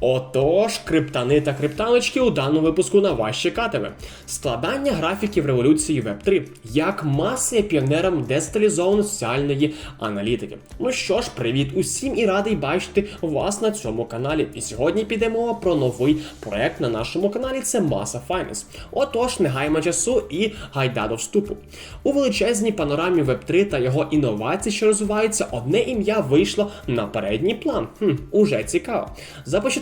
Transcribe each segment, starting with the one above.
Отож, криптани та криптаночки у даному випуску на вас чекатиме. Складання графіків революції Web 3, як маса є піонером децентралізованої соціальної аналітики. Ну що ж, привіт усім і радий бачити вас на цьому каналі. І сьогодні піде мова про новий проект на нашому каналі. Це Masa Finance. Отож, не гаймо часу і гайда до вступу. У величезній панорамі Web 3 та його інновацій, що розвиваються, одне ім'я вийшло на передній план. Хм, уже цікаво.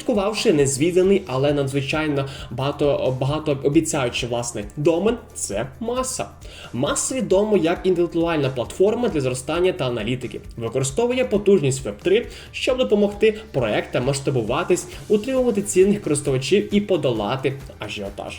Започаткувавши незвіданий, але надзвичайно багато, багато обіцяючи власне домен, це маса. Маса відомо як інтелектуальна платформа для зростання та аналітики. Використовує потужність Web3, щоб допомогти проектам масштабуватись, утримувати цінних користувачів і подолати ажіотаж.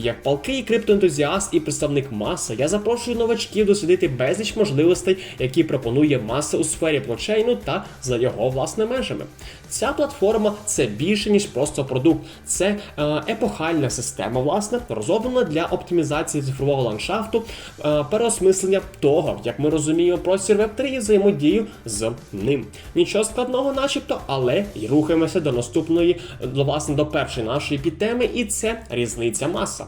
Як палкий криптоентузіаст і представник маса, я запрошую новачків дослідити безліч можливостей, які пропонує маса у сфері блокчейну та за його власне межами. Ця платформа це більше ніж просто продукт, це е, епохальна система, власне, розроблена для оптимізації цифрового ландшафту, е, переосмислення того, як ми розуміємо простір Web3 і взаємодію з ним. Нічого складного, начебто, але й рухаємося до наступної, власне до першої нашої підтеми, і це різниця маса.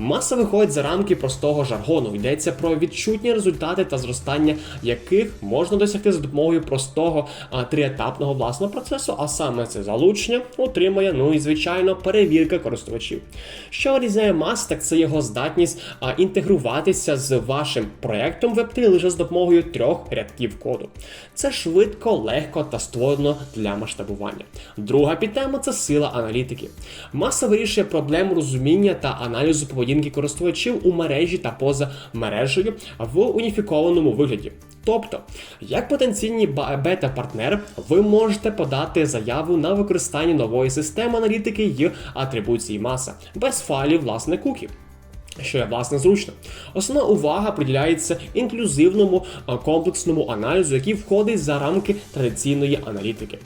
Маса виходить за рамки простого жаргону. Йдеться про відчутні результати та зростання, яких можна досягти за допомогою простого а, триетапного власного процесу, а саме це залучення, утримання, ну і звичайно перевірка користувачів. Що вирізняє мас, так це його здатність а, інтегруватися з вашим проектом Web3 лише з допомогою трьох рядків коду. Це швидко, легко та створено для масштабування. Друга підтема це сила аналітики. Маса вирішує проблему розуміння та аналізу поведінки користувачів у мережі та поза мережею в уніфікованому вигляді. Тобто, як потенційні бета-партнер, ви можете подати заяву на використання нової системи аналітики й атрибуції маса без файлів власне куків. Що є власне зручно. Основна увага приділяється інклюзивному комплексному аналізу, який входить за рамки традиційної аналітики.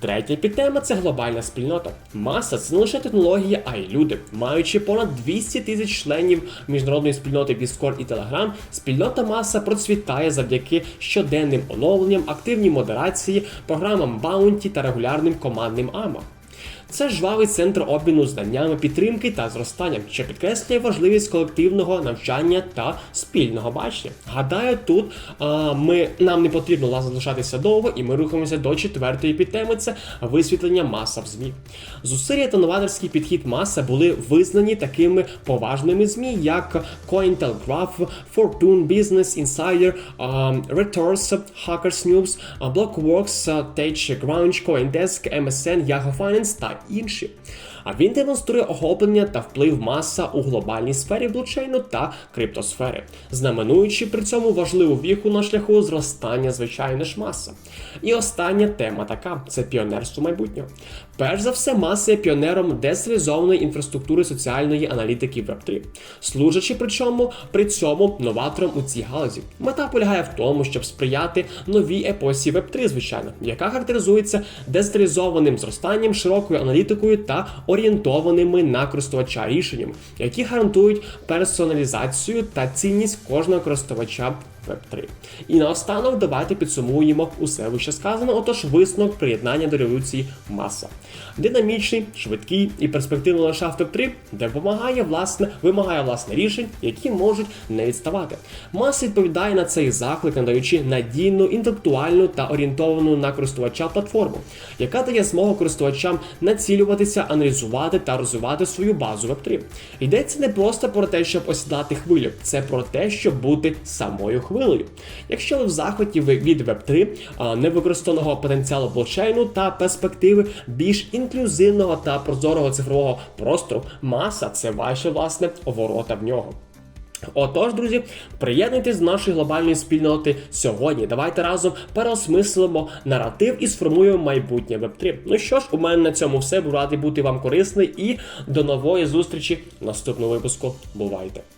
Третя підтема це глобальна спільнота. Маса це не лише технологія, а й люди. Маючи понад 200 тисяч членів міжнародної спільноти Discord і Telegram, спільнота маса процвітає завдяки щоденним оновленням, активній модерації, програмам Bounty та регулярним командним АМА. Це жвавий центр обміну знаннями, підтримки та зростанням, що підкреслює важливість колективного навчання та спільного бачення. Гадаю, тут а, ми нам не потрібно залишатися довго, і ми рухаємося до четвертої підтеми. Це висвітлення маса в змі. Зусилля та новаторський підхід маса були визнані такими поважними змі, як Cointelegraph, Fortune Business Insider, Reuters, Hackers News, Blockworks, TageGround, CoinDesk, MSN, Yahoo Finance та інші. А він демонструє охоплення та вплив маса у глобальній сфері блокчейну та криптосфери, знаменуючи при цьому важливу віху на шляху зростання звичайно ж маса. І остання тема така це піонерство майбутнього. Перш за все, маса є піонером децентралізованої інфраструктури соціальної аналітики Web3, служачи при чому при цьому новатором у цій галузі. Мета полягає в тому, щоб сприяти новій епосі Web3, звичайно, яка характеризується децентралізованим зростанням, широкою аналітикою та орієнтованими на користувача рішеннями, які гарантують персоналізацію та цінність кожного користувача Web3. І наостанок давайте підсумуємо усе вище сказане, отож висновок приєднання до революції маса. Динамічний, швидкий і перспективний ландшафт Web3 допомагає власне, вимагає власне рішень, які можуть не відставати. Маса відповідає на цей заклик, надаючи надійну, інтелектуальну та орієнтовану на користувача платформу, яка дає змогу користувачам націлюватися, аналізувати та розвивати свою базу Web3. Йдеться не просто про те, щоб осідати хвилю, це про те, щоб бути самою хвилею. Якщо ви в захваті від Web3, невикористаного потенціалу блокчейну та перспективи більш інклюзивного та прозорого цифрового простору, маса це ваші власне ворота в нього. Отож, друзі, приєднуйтесь до нашої глобальної спільноти сьогодні. Давайте разом переосмислимо наратив і сформуємо майбутнє Web3. Ну що ж, у мене на цьому все. Буду радий бути вам корисний і до нової зустрічі в наступному випуску. Бувайте!